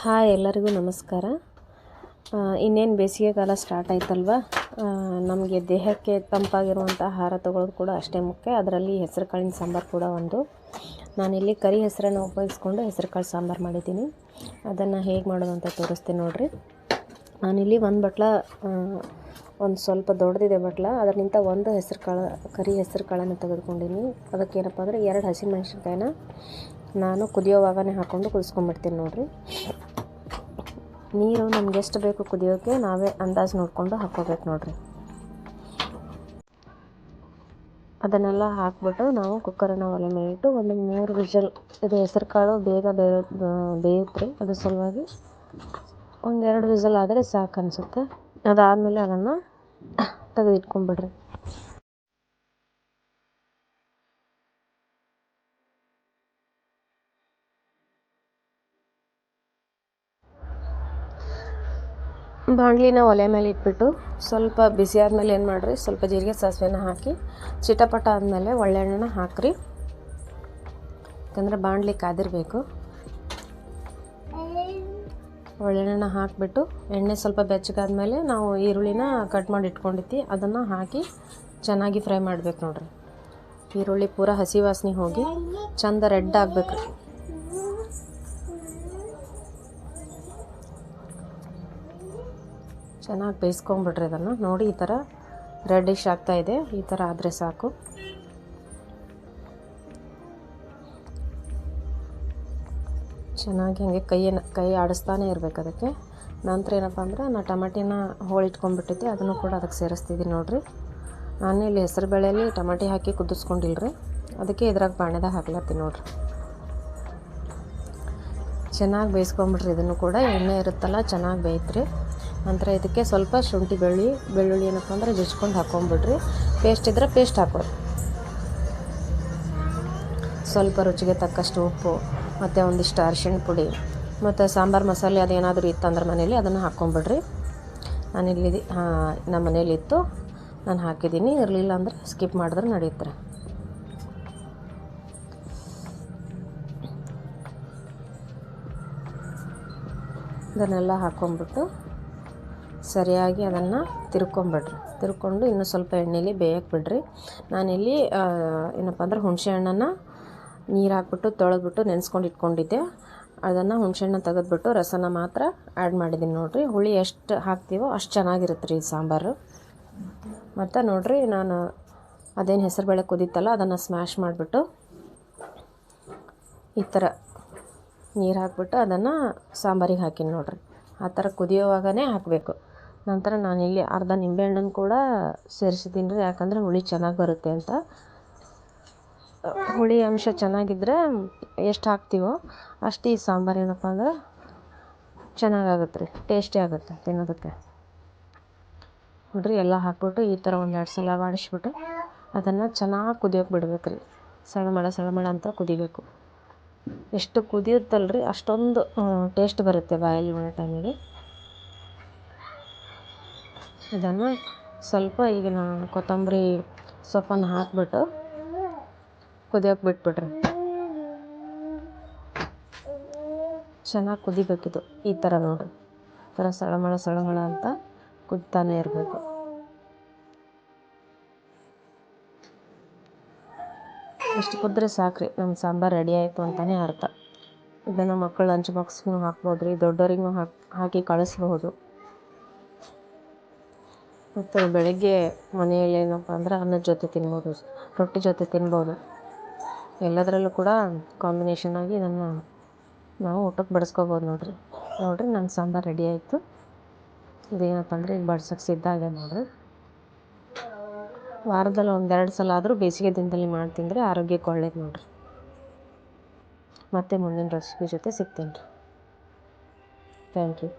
Hi ಎಲ್ಲರಿಗೂ ನಮಸ್ಕಾರ. ಇನ್ನೇನು ಬೇಸಿಗೆಗಾಲ ಸ್ಟಾರ್ಟ್ ಆಯ್ತಲ್ವ? ನಮಗೆ ದೇಹಕ್ಕೆ ತಂಪಾಗಿರುವಂಥ ಆಹಾರ ತಗೊಳ್ಳೋದು ಕೂಡ ಅಷ್ಟೇ ಮುಖ್ಯ. ಅದರಲ್ಲಿ ಹೆಸರು ಕಾಳಿನ ಸಾಂಬಾರು ಕೂಡ ಒಂದು. ನಾನಿಲ್ಲಿ ಕರಿ ಹೆಸರನ್ನು ಉಪಯೋಗಿಸ್ಕೊಂಡು ಹೆಸರು ಕಾಳು ಸಾಂಬಾರು ಮಾಡಿದ್ದೀನಿ. ಅದನ್ನು ಹೇಗೆ ಮಾಡೋದು ಅಂತ ತೋರಿಸ್ತೀನಿ ನೋಡಿರಿ. ನಾನಿಲ್ಲಿ ಒಂದು ಬಟ್ಲ ಒಂದು ಸ್ವಲ್ಪ ದೊಡ್ಡದಿದೆ ಬಟ್ಲ. ಅದರಿಂದ ಒಂದು ಹೆಸರು ಕಾಳು ಕರಿ ಹೆಸರು ಕಾಳನ್ನು ತೆಗೆದುಕೊಂಡೀನಿ. ಅದಕ್ಕೆ ಏನಪ್ಪ ಅಂದರೆ ಎರಡು ಹಸಿಮೆಣ್ಸಿನ್ಕಾಯಿನ ನಾನು ಕುದಿಯೋವಾಗನೇ ಹಾಕ್ಕೊಂಡು ಕುದಿಸ್ಕೊಂಡ್ಬಿಡ್ತೀನಿ ನೋಡಿರಿ. ನೀರು ನಮ್ಗೆ ಎಷ್ಟು ಬೇಕು ಕುದಿಯೋಕ್ಕೆ ನಾವೇ ಅಂದಾಜು ನೋಡಿಕೊಂಡು ಹಾಕ್ಕೋಬೇಕು ನೋಡಿರಿ. ಅದನ್ನೆಲ್ಲ ಹಾಕ್ಬಿಟ್ಟು ನಾವು ಕುಕ್ಕರನ್ನು ಒಲೆ ಮೇಲಿಟ್ಟು ಒಂದು ಮೂರು ವಿಷಲ್, ಇದು ಹೆಸರು ಕಾಳು ಬೇಗ ಬೇಯ ಬೇಯುತ್ತೆ. ಅದ್ರ ಸಲುವಾಗಿ ಒಂದೆರಡು ವಿಷಲ್ ಆದರೆ ಸಾಕು ಅನಿಸುತ್ತೆ. ಅದಾದಮೇಲೆ ಅದನ್ನು ತೆಗೆದಿಟ್ಕೊಂಡ್ಬಿಡ್ರಿ. ಬಾಣಲಿನ ಒಲೆ ಮೇಲೆ ಇಟ್ಬಿಟ್ಟು ಸ್ವಲ್ಪ ಬಿಸಿ ಆದಮೇಲೆ ಏನು ಮಾಡಿರಿ, ಸ್ವಲ್ಪ ಜೀರಿಗೆ ಸಾಸಿವೆನ ಹಾಕಿ, ಚಿಟಪಟ ಆದಮೇಲೆ ಒಳ್ಳೆಣ್ಣೆನ ಹಾಕ್ರಿ. ಯಾಕಂದರೆ ಬಾಣಲಿ ಕಾದಿರಬೇಕು. ಒಳ್ಳೆಣ್ಣೆನ ಹಾಕಿಬಿಟ್ಟು ಎಣ್ಣೆ ಸ್ವಲ್ಪ ಬೆಚ್ಚಗಾದ್ಮೇಲೆ ನಾವು ಈರುಳ್ಳಿನ ಕಟ್ ಮಾಡಿ ಇಟ್ಕೊಂಡಿತ್ತು ಅದನ್ನು ಹಾಕಿ ಚೆನ್ನಾಗಿ ಫ್ರೈ ಮಾಡಬೇಕು ನೋಡ್ರಿ. ಈರುಳ್ಳಿ ಪೂರ ಹಸಿ ವಾಸನೆ ಹೋಗಿ ಚಂದ ರೆಡ್ ಆಗ್ಬೇಕು. ಚೆನ್ನಾಗಿ ಬೇಯಿಸ್ಕೊಂಬಿಡ್ರಿ ಅದನ್ನು ನೋಡಿ, ಈ ಥರ ರೆಡ್ಡಿಶ್ ಆಗ್ತಾಯಿದೆ ಈ ಥರ ಆದರೆ ಸಾಕು. ಚೆನ್ನಾಗಿ ಹಂಗೆ ಕೈಯನ್ನು, ಕೈ ಆಡಿಸ್ತಾನೆ ಇರಬೇಕು ಅದಕ್ಕೆ. ನಂತರ ಏನಪ್ಪ ಅಂದ್ರೆ ನಾ ಟಮಾಟಿನ ಹೋಳಿಟ್ಕೊಂಡ್ಬಿಟ್ಟಿದ್ದೆ ಅದನ್ನು ಕೂಡ ಅದಕ್ಕೆ ಸೇರಿಸ್ತಿದ್ದೀನಿ ನೋಡಿರಿ. ನಾನು ಇಲ್ಲಿ ಹೆಸರು ಬೇಳೆಯಲ್ಲಿ ಟಮಾಟಿ ಹಾಕಿ ಕುದಿಸ್ಕೊಂಡಿಲ್ರಿ. ಅದಕ್ಕೆ ಇದ್ರಾಗ ಬಾಣೆದಾಗ ಹಾಕ್ಲತ್ತೀನಿ ನೋಡಿರಿ. ಚೆನ್ನಾಗಿ ಬೇಯಿಸ್ಕೊಂಬಿಡ್ರಿ ಇದನ್ನು ಕೂಡ ಎಣ್ಣೆ ಇರುತ್ತಲ್ಲ, ಚೆನ್ನಾಗಿ ಬೇಯ್ತ್ರಿ. ನಂತರ ಇದಕ್ಕೆ ಸ್ವಲ್ಪ ಶುಂಠಿ ಬೆಳ್ಳಿ, ಬೆಳ್ಳುಳ್ಳಿ ಏನಪ್ಪ ಅಂದ್ರೆ ಜಜ್ಕೊಂಡು ಹಾಕ್ಕೊಂಬಿಡ್ರಿ ಪೇಸ್ಟ್ ಇದ್ದರೆ ಪೇಸ್ಟ್ ಹಾಕೋರಿ. ಸ್ವಲ್ಪ ರುಚಿಗೆ ತಕ್ಕಷ್ಟು ಉಪ್ಪು, ಮತ್ತು ಒಂದಿಷ್ಟು ಅರಿಶಿಣ ಪುಡಿ, ಮತ್ತು ಸಾಂಬಾರು ಮಸಾಲೆ ಅದೇನಾದರೂ ಇತ್ತಂದ್ರೆ ಮನೇಲಿ ಅದನ್ನು ಹಾಕ್ಕೊಂಬಿಡ್ರಿ ನಾನಿಲ್ಲಿ ನಮ್ಮ ಮನೇಲಿತ್ತು ನಾನು ಹಾಕಿದ್ದೀನಿ. ಇರಲಿಲ್ಲ ಅಂದರೆ ಸ್ಕಿಪ್ ಮಾಡಿದ್ರೆ ನಡೆಯುತ್ತೆ ಇದನ್ನೆಲ್ಲ ಹಾಕ್ಕೊಂಬಿಟ್ಟು ಸರಿಯಾಗಿ ಅದನ್ನು ತಿರ್ಕೊಂಬಿಡ್ರಿ. ತಿರ್ಕೊಂಡು ಇನ್ನೂ ಸ್ವಲ್ಪ ಎಣ್ಣೆಲಿ ಬೇಯಕ್ಕೆ ಬಿಡ್ರಿ. ನಾನಿಲ್ಲಿ ಏನಪ್ಪ ಅಂದ್ರೆ ಹುಣಸೆ ಹಣ್ಣನ್ನು ನೀರು ಹಾಕ್ಬಿಟ್ಟು ತೊಳೆದ್ಬಿಟ್ಟು ನೆನೆಸ್ಕೊಂಡು ಇಟ್ಕೊಂಡಿದ್ದೆ. ಅದನ್ನು ಹುಣಸೆಹಣ್ಣು ತೆಗೆದ್ಬಿಟ್ಟು ರಸನ ಮಾತ್ರ ಆ್ಯಡ್ ಮಾಡಿದ್ದೀನಿ ನೋಡಿರಿ. ಹುಳಿ ಎಷ್ಟು ಹಾಕ್ತೀವೋ ಅಷ್ಟು ಚೆನ್ನಾಗಿರುತ್ತೆ ರೀ ಸಾಂಬಾರು. ಮತ್ತು ನೋಡಿರಿ, ನಾನು ಅದೇನು ಹೆಸರುಬೇಳೆ ಕುದೀತಲ್ಲ, ಅದನ್ನು ಸ್ಮ್ಯಾಶ್ ಮಾಡಿಬಿಟ್ಟು ಈ ಥರ ನೀರು ಹಾಕ್ಬಿಟ್ಟು ಅದನ್ನು ಸಾಂಬಾರಿಗೆ ಹಾಕೀನಿ ನೋಡಿರಿ. ಆ ಥರ ಕುದಿಯೋವಾಗನೇ ಹಾಕಬೇಕು. ನಂತರ ನಾನು ಇಲ್ಲಿ ಅರ್ಧ ನಿಂಬೆಹಣ್ಣನ್ನು ಕೂಡ ಸೇರಿಸಿದ್ದೀನಿ ರೀ ಯಾಕಂದರೆ ಹುಳಿ ಚೆನ್ನಾಗಿ ಬರುತ್ತೆ ಅಂತ. ಹುಳಿ ಅಂಶ ಚೆನ್ನಾಗಿದ್ದರೆ ಎಷ್ಟು ಹಾಕ್ತೀವೋ ಅಷ್ಟು ಈ ಸಾಂಬಾರು ಏನಪ್ಪ ಅಂದ್ರೆ ಚೆನ್ನಾಗಾಗುತ್ತೆ ರೀ ಟೇಸ್ಟಿ ಆಗುತ್ತೆ ತಿನ್ನೋದಕ್ಕೆ. ನೋಡಿರಿ, ಎಲ್ಲ ಹಾಕ್ಬಿಟ್ಟು ಈ ಥರ ಒಂದೆರಡು ಸಲ ಬಾಡಿಸ್ಬಿಟ್ಟು ಅದನ್ನು ಚೆನ್ನಾಗಿ ಕುದಿಯೋಕೆ ಬಿಡ್ಬೇಕು ರೀ ಸಳಮಳ ಸಳಮಳ ಅಂತ ಕುದಿಬೇಕು. ಎಷ್ಟು ಕುದಿಯುತ್ತಲ್ಲ ರೀ ಅಷ್ಟೊಂದು ಟೇಸ್ಟ್ ಬರುತ್ತೆ ಬಾಯಲ್ಲಿ ಮಾಡೋ ಟೈಮಿಗೆ ಇದನ್ನು ಸ್ವಲ್ಪ ಈಗ ನಾನು ಕೊತ್ತಂಬರಿ ಸೊಪ್ಪನ್ನು ಹಾಕ್ಬಿಟ್ಟು ಕುದಿಯೋಕೆ ಬಿಟ್ಬಿಡ್ರಿ ಚೆನ್ನಾಗಿ ಕುದಿಬೇಕಿದು ಈ ಥರ ನೋಡಿರಿ. ಈ ಥರ ಸಳಮಳ ಸಳಮಳ ಅಂತ ಕುದಿತಾನೆ ಇರಬೇಕು. ಇಷ್ಟು ಕುದ್ರೆ ರೀ ನಮ್ಮ ಸಾಂಬಾರು ರೆಡಿ ಆಯಿತು ಅಂತಲೇ ಅರ್ಥ. ಇದನ್ನು ಮಕ್ಕಳು ಲಂಚ್ ಬಾಕ್ಸ್ಗೂ ಹಾಕ್ಬೋದು ರೀ ದೊಡ್ಡವರಿಗೂ ಹಾಕಿ ಹಾಕಿ ಕಳಿಸ್ಬಹುದು. ಮತ್ತು ಬೆಳಗ್ಗೆ ಮನೆಯಲ್ಲಿ ಏನಪ್ಪ ಅಂದ್ರೆ ಅನ್ನದ ಜೊತೆ ತಿನ್ಬೋದು. ರೊಟ್ಟಿ ಜೊತೆ ತಿನ್ಬೋದು. ಎಲ್ಲದರಲ್ಲೂ ಕೂಡ ಕಾಂಬಿನೇಷನ್ ಆಗಿ ಇದನ್ನು ನಾವು ಊಟಕ್ಕೆ ಬಡಿಸ್ಕೋಬೋದು ನೋಡಿರಿ. ನೋಡಿರಿ ನನ್ನ ಸಾಂಬಾರು ರೆಡಿ ಆಯಿತು. ಇದೇನಪ್ಪ ಅಂದರೆ ಈಗ ಬಡ್ಸೋಕ್ಕೆ ಸಿದ್ಧ ಆಗ್ಯದ ನೋಡಿರಿ. ವಾರದಲ್ಲಿ ಒಂದೆರಡು ಸಲ ಆದರೂ ಬೇಸಿಗೆ ದಿನದಲ್ಲಿ ಮಾಡಿ ತಿಂದರೆ ಆರೋಗ್ಯಕ್ಕೆ ಒಳ್ಳೇದು ನೋಡಿರಿ. ಮತ್ತೆ ಮುಂದಿನ ರೆಸಿಪಿ ಜೊತೆ ಸಿಗ್ತೀನಿ ರೀ ಥ್ಯಾಂಕ್ ಯು